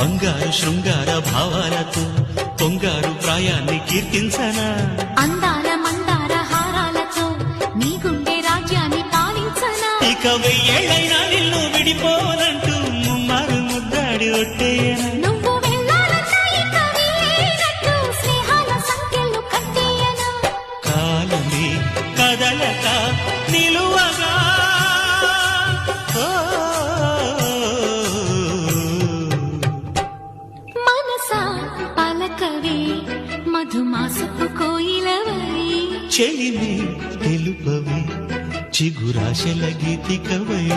బంగారు శృంగార భావాలతో పొంగారు ప్రాయాన్ని కీర్తించనా. అందాల మందార హారాలతో నీ గుండె రాజ్యాన్ని పాలించనా ఇక వెయ్యేళ్ళైనా నిన్ను విడిపోనంటూ ముమ్మారు ముద్దాడి ఒట్టేయనా. నువ్వు వెళ్ళాలన్నా ఇక వీలేనట్టు స్నేహాల సంఖ్యలు కట్టేయనా. కాలమే కదలక నిలువగా కవి మధుమాసపు కోయిలవై. చెలిమి తెలుపవి చిగురాశల గీతికవై.